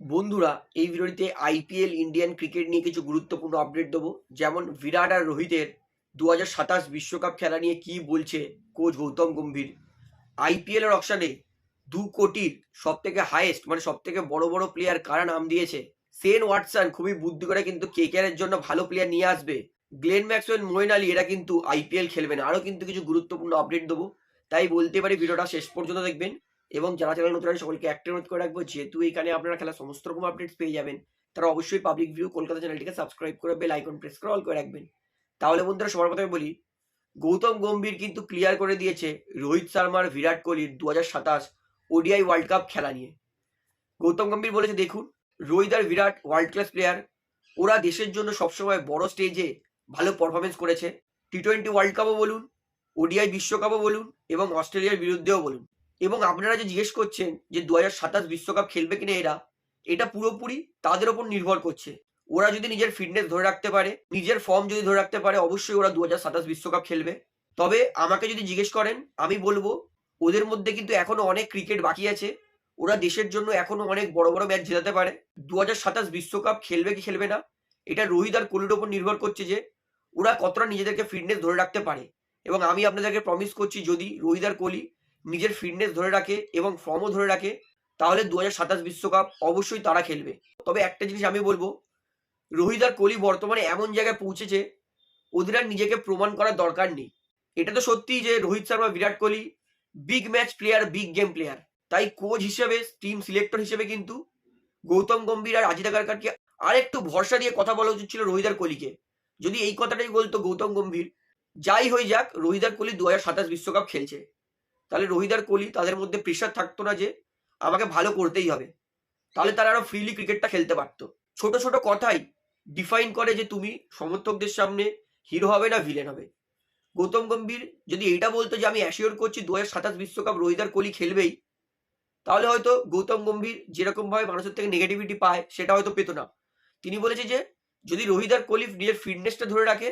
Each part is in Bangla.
বন্ধুরা, এই ভিডিওটিতে আইপিএল ইন্ডিয়ান ক্রিকেট নিয়ে কিছু গুরুত্বপূর্ণ আপডেট দেবো। যেমন বিরাট আর রোহিতের দু বিশ্বকাপ খেলা নিয়ে কি বলছে কোচ গৌতম গম্ভীর। আইপিএল এর অপশানে দু কোটির সব থেকে হাইয়েস্ট মানে সব থেকে বড় বড় প্লেয়ার কারা নাম দিয়েছে? সেন ওয়াটসন খুবই বুদ্ধি করে কিন্তু কেকেআর এর জন্য ভালো প্লেয়ার নিয়ে আসবে। গ্লেন ম্যাক্সওয়েল মোয়েন আলী এরা কিন্তু আইপিএল খেলবে না। আরও কিন্তু কিছু গুরুত্বপূর্ণ আপডেট দেবো। তাই বলতে পারি ভিডিওটা শেষ পর্যন্ত দেখবেন। এবং যারা চ্যানেল নতুন আছে সকলকে একটা অনুরোধ করে রাখব, যেহেতু এইখানে আপনারা খেলা সমস্ত রকম আপডেটস পেয়ে যাবেন, তারা অবশ্যই পাবলিক ভিউ কলকাতা চ্যানেলটিকে সাবস্ক্রাইব করে বেল আইকন প্রেস করে অল করে রাখবেন। তাহলে বন্ধুরা সবার প্রথমে বলি, গৌতম গম্ভীর কিন্তু ক্লিয়ার করে দিয়েছে রোহিত শর্মার বিরাট কোহলির দু হাজার সাতাশ ওডিআই ওয়ার্ল্ড কাপ খেলা নিয়ে। গৌতম গম্ভীর বলেছে, দেখুন, রোহিত আর বিরাট ওয়ার্ল্ড ক্লাস প্লেয়ার ওরা দেশের জন্য সবসময় বড় স্টেজে ভালো পারফরমেন্স করেছে। টি টোয়েন্টি ওয়ার্ল্ড কাপও বলুন ওডিআই বিশ্বকাপও বলুন এবং অস্ট্রেলিয়ার বিরুদ্ধেও বলুন। এবং আপনারা যে জিজ্ঞেস করছেন যে দু বিশ্বকাপ খেলবে কিনা এরা, এটা পুরোপুরি তাদের ওপর নির্ভর করছে। ওরা যদি নিজের ফিটনেস ধরে রাখতে পারে, নিজের ফর্ম যদি ধরে রাখতে পারে, অবশ্যই ওরা দু বিশ্বকাপ খেলবে। তবে আমাকে যদি জিজ্ঞেস করেন, আমি বলব, ওদের মধ্যে কিন্তু এখনও অনেক ক্রিকেট বাকি আছে। ওরা দেশের জন্য এখনও অনেক বড় বড় ম্যাচ জেতাতে পারে। দু বিশ্বকাপ খেলবে কি খেলবে না, এটা রোহিত আর কোহলির ওপর নির্ভর করছে যে ওরা কতটা নিজেদেরকে ফিটনেস ধরে রাখতে পারে। এবং আমি আপনাদেরকে প্রমিস করছি, যদি রোহিত আর কোহলি নিজের ফিটনেস ধরে রাখে এবং ফর্মও ধরে রাখে, তাহলে দু বিশ্বকাপ অবশ্যই তারা খেলবে। তবে একটা জিনিস আমি বলব, রোহিত আর কোহলি বর্তমানে এমন জায়গায় পৌঁছেছে, ওদের আর নিজেকে প্রমাণ করার দরকার নেই। এটা তো সত্যি যে Rohit Sharma, Virat Kohli big match player big game player তাই কোচ হিসেবে টিম সিলেক্টর হিসেবে কিন্তু গৌতম গম্ভীর আর আজিত আগারকারকে আরেকটু ভরসা দিয়ে কথা বলা উচিত ছিল রোহিত আর কোহলিকে। যদি এই কথাটাই বলতো গৌতম গম্ভীর, যাই হয়ে যাক, রোহিত আর কোহলি দু বিশ্বকাপ খেলছে। তাহলে রোহিত আর কোহলি তাদের মধ্যে প্রেশার থাকতো না যে আমাকে ভালো করতেই হবে। তাহলে তারা আরও ফ্রিলি ক্রিকেটটা খেলতে পারতো। ছোট ছোট কথাই ডিফাইন করে যে তুমি সমর্থকদের সামনে হিরো হবে না ভিলেন হবে। গৌতম গম্ভীর যদি এইটা বলতো যে আমি অ্যাসিওর করছি দু সাতাশ বিশ্বকাপ রোহিত আর কোহলি খেলবেই, তাহলে হয়তো গৌতম গম্ভীর যেরকম ভাবে মানুষের থেকে নেগেটিভিটি পায়, সেটা হয়তো পেতো না। তিনি বলেছে যে যদি রোহিত আর কোহলি নিজের ফিটনেসটা ধরে রাখে,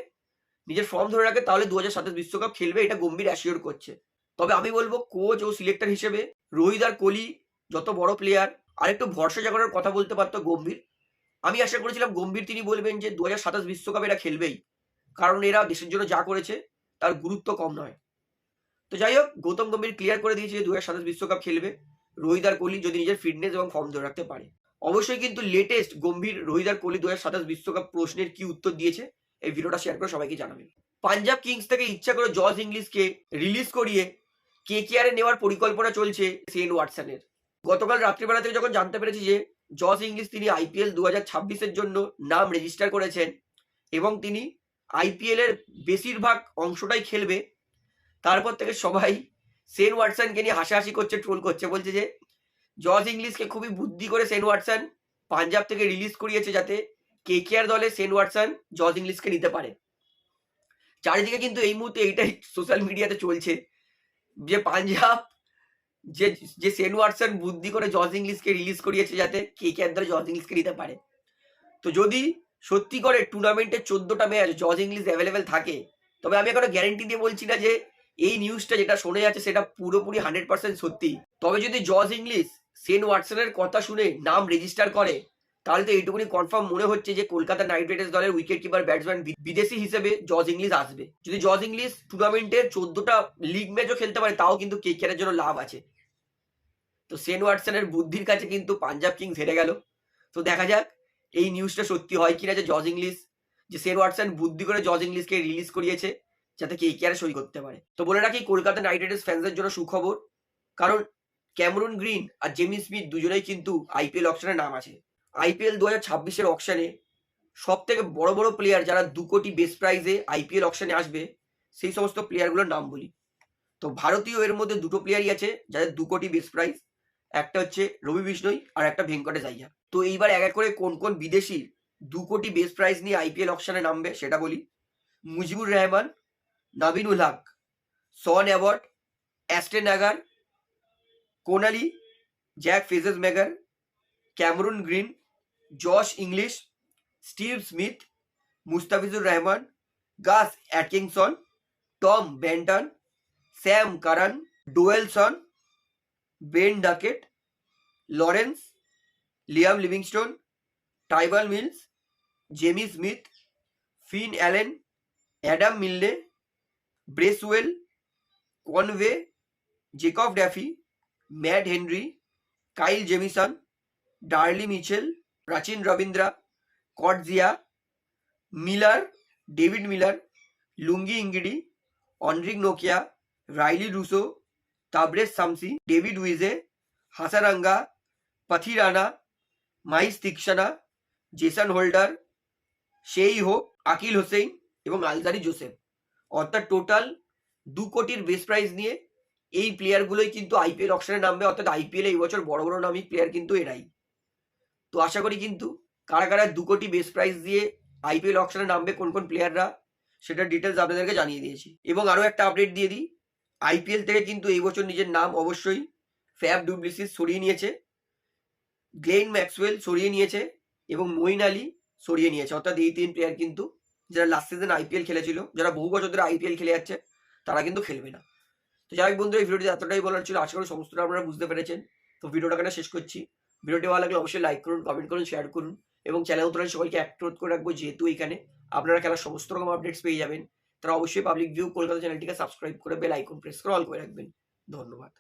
নিজের ফর্ম ধরে রাখে, তাহলে দু হাজার সাতাশ বিশ্বকাপ খেলবে, এটা গম্ভীর অ্যাসিওর করছে। তবে আমি বলব কোচ ও সিলেক্টর হিসেবে রোহিত আর কোহলি যত বড় প্লেয়ার আর একটু ভরসা জাগানোর কথা বলতে পারতো গম্ভীর। আমি আশা করেছিলাম গম্ভীর তিনি বলবেন যে দু হাজার সাতাশ বিশ্বকাপ এরা খেলবেই, কারণ এরা দেশের জন্য যা করেছে তার গুরুত্ব কম নয়। তো যাই হোক, গৌতম গম্ভীর ক্লিয়ার করে দিয়েছে যে দু হাজার বিশ্বকাপ খেলবে, রোহিত আর কোহলি যদি নিজের ফিটনেস এবং ফর্ম ধরে রাখতে পারে। অবশ্যই কিন্তু লেটেস্ট গম্ভীর রোহিত আর কোহলি দু হাজার বিশ্বকাপ প্রশ্নের কি উত্তর দিয়েছে, এই ভিডিওটা শেয়ার করে সবাইকে জানাবেন। পাঞ্জাব কিংস থেকে ইচ্ছা করে জর্জ ইংলিশকে রিলিজ করিয়ে কে কেয়ারে নেওয়ার পরিকল্পনা চলছে সেন ওয়াটসনের গতকাল রাত্রিবেলা থেকে যখন জানতে পেরেছি যে জস ইংলিশ তিনি আইপিএল দু হাজার ছাব্বিশের জন্য নাম রেজিস্টার করেছেন এবং তিনি আইপিএল এর বেশিরভাগ অংশটাই খেলবে, তারপর থেকে সবাই সেন ওয়াটসনকে নিয়ে হাসাহাসি করছে ট্রোল করছে, বলছে যে জস ইংলিশকে খুবই বুদ্ধি করে সেন ওয়াটসন পাঞ্জাব থেকে রিলিজ করিয়েছে যাতে কে কেয়ার দলে সেন ওয়াটসন জস ইংলিশকে নিতে পারে। চারিদিকে কিন্তু এই মুহূর্তে এইটাই সোশ্যাল মিডিয়াতে চলছে। যে পাঞ্জাব, যে যে সেন ওয়াটসন বুদ্ধি করে জর্জ ইংলিশকে রিলিজ করিয়েছে যাতে কে কে ধরে জর্জ ইংলিশকে নিতে পারে। তো যদি সত্যি করে টুর্নামেন্টের চোদ্দটা ম্যাচ জর্জ ইংলিশ অ্যাভেলেবেল থাকে, তবে আমি এখনও গ্যারেন্টি দিয়ে বলছি না যে এই নিউজটা যেটা শোনা যাচ্ছে সেটা পুরোপুরি হান্ড্রেড পার্সেন্ট সত্যি। তবে যদি জর্জ ইংলিশ সেন ওয়াটসনের কথা শুনে নাম রেজিস্টার করে তাহলে তো এইটুকুনি কনফার্ম মনে হচ্ছে যে কলকাতা নাইট রাইডার্স দলের উইকেট কিপার ব্যাটসম্যান বিদেশি হিসেবে জজ ইংলিশ আসবে। যদি জজ ইংলিশ টুর্নামেন্টের চোদ্দটা লিগ ম্যাচও খেলতে পারে, তাও কিন্তু কে কেয়ারের জন্য লাভ আছে। তো সেন ওয়াটসনের বুদ্ধির কাছে কিন্তু পাঞ্জাব কিংস হেরে গেল। তো দেখা যাক এই নিউজটা সত্যি হয় কিনা যে জজ ইংলিশ যে সেন ওয়াটসন বুদ্ধি করে জজ ইংলিশকে রিলিজ করিয়েছে, যাতে কে কে সই করতে পারে। তো বলে রাখি, কলকাতা নাইট রাইডার্স ফ্যান্সদের জন্য সুখবর, কারণ ক্যামরুন গ্রিন আর জেমি স্মিথ দুজনেই কিন্তু আইপিএল অপশনে নাম আছে। আইপিএল দু হাজার ছাব্বিশের অপশনে সব থেকে বড় বড় প্লেয়ার যারা দু কোটি বেস্ট প্রাইজে আইপিএল অপশনে আসবে, সেই সমস্ত প্লেয়ারগুলোর নাম বলি। তো ভারতীয় এর মধ্যে দুটো প্লেয়ারই আছে যাদের দু কোটি বেস্ট প্রাইজ একটা হচ্ছে রবি বিষ্ণই আর একটা ভেঙ্কটেশ আইয়া। তো এইবার এক এক করে কোন কোন বিদেশি দু কোটি বেস্ট প্রাইজ নিয়ে আইপিএল অপশনে নামবে সেটা বলি। মুজিবুর রহমান, নবীনুল হক Sean award Ashton Agar, Connolly, Jack phases মেগার Cameron Green Josh Inglis, Steve Smith, Mustafizur Rahman, Gus Atkinson, Tom Banton, Sam Curran, ডোয়েলসন, Ben Duckett, Lawrence, Liam Livingstone, Tymal Mills, Jamie Smith, Finn Allen, Adam Milne Bracewell Conway Jacob Duffy Matt Henry, Kyle Jamieson, Daryl Mitchell Rachin Ravindra Coetzee Miller, David Miller, Lungi Ngidi Anrich Nokia, Rilee Rossouw, Tabraiz Shamsi, David Wiese, Hasaranga Pathirana Maheesh Theekshana, Jason Holder Shai Hope Akeal Hossain এবং আলজারি জোসেফ। অর্থাৎ টোটাল দু কোটির বেস প্রাইস নিয়ে এই প্লেয়ারগুলোই কিন্তু আইপিএল অপশনে নামবে। অর্থাৎ আইপিএল এই বছর বড় বড় নামী প্লেয়ার কিন্তু এরাই। তো আশা করি কিন্তু কারা কারা দু কোটি বেস প্রাইস দিয়ে আইপিএল অপশনে নামবে, কোন কোন প্লেয়াররা সেটা ডিটেলস আপনাদেরকে জানিয়ে দিয়েছি। এবং আরও একটা আপডেট দিয়ে দিই আইপিএল থেকে কিন্তু এই বছর নিজের নাম অবশ্যই ফ্যাব ডুপ্লিসিস সরিয়ে নিয়েছে গ্লেন ম্যাক্সওয়েল সরিয়ে নিয়েছে এবং মইন আলী সরিয়ে নিয়েছে। অর্থাৎ এই তিন প্লেয়ার কিন্তু যারা লাস্ট সিজন আইপিএল খেলেছিল, যারা বহু বছর ধরে আইপিএল খেলে যাচ্ছে, তারা কিন্তু খেলবে না। তো যাই হোক বন্ধুরা, এই ভিডিওটি এতটাই বলার ছিল। আশা করি সমস্তটা আপনারা বুঝতে পেরেছেন। তো ভিডিওটা এখানে শেষ করছি। ভিডিওটি ভালো লাগলে অবশ্যই লাইক করুন কমেন্ট করুন শেয়ার করুন এবং চ্যানেল তোলার সবাইকে অ্যাক্টিভ করে রাখব যেহেতু এখানে আপনারা খেলার সমস্ত রকম আপডেটস পেয়ে যাবেন। তারা অবশ্যই পাবলিক ভিউ কলকাতা চ্যানেলটিকে সাবস্ক্রাইব করে বেল আইকন প্রেস করে অল করে রাখবেন। ধন্যবাদ।